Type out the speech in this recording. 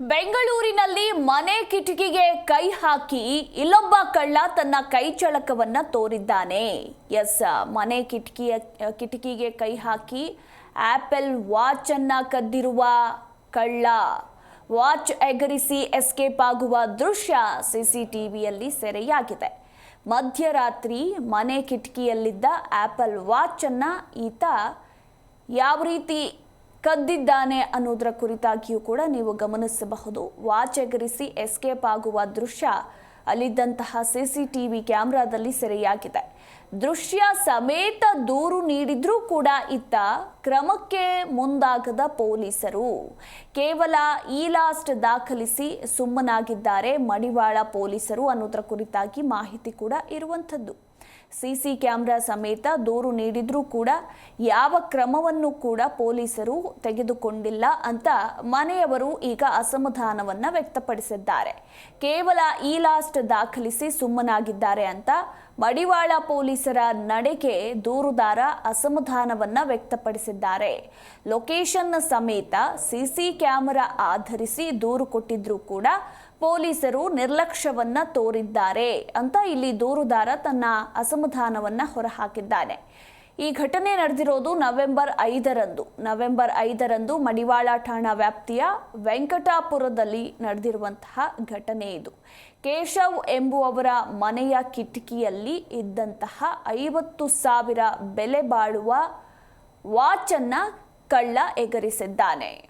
ಬೆಂಗಳೂರಿನಲ್ಲಿ ಮನೆ ಕಿಟಕಿಗೆ ಕೈ ಹಾಕಿ ಇಲ್ಲೊಬ್ಬ ಕಳ್ಳ ತನ್ನ ಕೈ ಚಳಕವನ್ನ ತೋರಿದ್ದಾನೆ. ಎಸ್, ಮನೆ ಕಿಟಕಿಯ, ಕಿಟಕಿಗೆ ಕೈ ಹಾಕಿ ಆಪಲ್ ವಾಚ್ ಅನ್ನ ಕದ್ದಿರುವ ಕಳ್ಳ. ವಾಚ್ ಎಗರಿಸಿ ಎಸ್ಕೇಪ್ ಆಗುವ ದೃಶ್ಯ ಸಿಸಿಟಿವಿಯಲ್ಲಿ ಸೆರೆಯಾಗಿದೆ. ಮಧ್ಯರಾತ್ರಿ ಮನೆ ಕಿಟಕಿಯಲ್ಲಿದ್ದ ಆಪಲ್ ವಾಚ್ ಅನ್ನ ಈತ ಯಾವ ರೀತಿ ಕದ್ದಿದ್ದಾನೆ ಅನ್ನೋದರ ಕುರಿತಾಗಿಯೂ ಕೂಡ ನೀವು ಗಮನಿಸಬಹುದು. ವಾಚ್ ಎಗರಿಸಿ ಎಸ್ಕೇಪ್ ಆಗುವ ದೃಶ್ಯ ಅಲ್ಲಿದ್ದಂತಹ ಸಿಸಿಟಿವಿ ಕ್ಯಾಮೆರಾದಲ್ಲಿ ಸೆರೆಯಾಗಿದೆ. ದೃಶ್ಯ ಸಮೇತ ದೂರು ನೀಡಿದ್ರೂ ಕೂಡ ಇತ್ತ ಕ್ರಮಕ್ಕೆ ಮುಂದಾಗದ ಪೊಲೀಸರು. ಕೇವಲ ಈ ಲಾಸ್ಟ್ ದಾಖಲಿಸಿ ಸುಮ್ಮನಾಗಿದ್ದಾರೆ ಮಡಿವಾಳ ಪೊಲೀಸರು ಅನ್ನೋದರ ಕುರಿತಾಗಿ ಮಾಹಿತಿ ಕೂಡ ಇರುವಂಥದ್ದು. ಸಿಸಿ ಕ್ಯಾಮ್ರಾ ಸಮೇತ ದೂರು ನೀಡಿದ್ರೂ ಕೂಡ ಯಾವ ಕ್ರಮವನ್ನು ಕೂಡ ಪೊಲೀಸರು ತೆಗೆದುಕೊಂಡಿಲ್ಲ ಅಂತ ಮನೆಯವರು ಈಗ ಅಸಮಾಧಾನವನ್ನ ವ್ಯಕ್ತಪಡಿಸಿದ್ದಾರೆ. ಕೇವಲ ಈ ಲಾಸ್ಟ್ ದಾಖಲಿಸಿ ಸುಮ್ಮನಾಗಿದ್ದಾರೆ ಅಂತ ಮಡಿವಾಳ ಪೊಲೀಸರ ನಡೆಗೆ ದೂರುದಾರ ಅಸಮಾಧಾನವನ್ನ ವ್ಯಕ್ತಪಡಿಸಿದ್ದಾರೆ. ಲೊಕೇಶನ್ ಸಮೇತ ಸಿಸಿ ಕ್ಯಾಮೆರಾ ಆಧರಿಸಿ ದೂರು ಕೊಟ್ಟಿದ್ರೂ ಕೂಡ ಪೊಲೀಸರು ನಿರ್ಲಕ್ಷ್ಯವನ್ನ ತೋರಿದ್ದಾರೆ ಅಂತ ಇಲ್ಲಿ ದೂರುದಾರ ತನ್ನ ಅಸಮಾಧಾನವನ್ನ ಹೊರಹಾಕಿದ್ದಾನೆ. ಈ ಘಟನೆ ನಡೆದಿರೋದು ನವೆಂಬರ್ ಐದರಂದು. ನವೆಂಬರ್ ಐದರಂದು ಮಡಿವಾಳ ಠಾಣಾ ವ್ಯಾಪ್ತಿಯ ವೆಂಕಟಾಪುರದಲ್ಲಿ ನಡೆದಿರುವಂತಹ ಘಟನೆ ಇದು. ಕೇಶವ್ ಎಂಬುವವರ ಮನೆಯ ಕಿಟಕಿಯಲ್ಲಿ ಇದ್ದಂತಹ ಐವತ್ತು ಸಾವಿರ ಬೆಲೆ ಬಾಳುವ ವಾಚನ್ನು ಕಳ್ಳ ಎಗರಿಸಿದ್ದಾನೆ.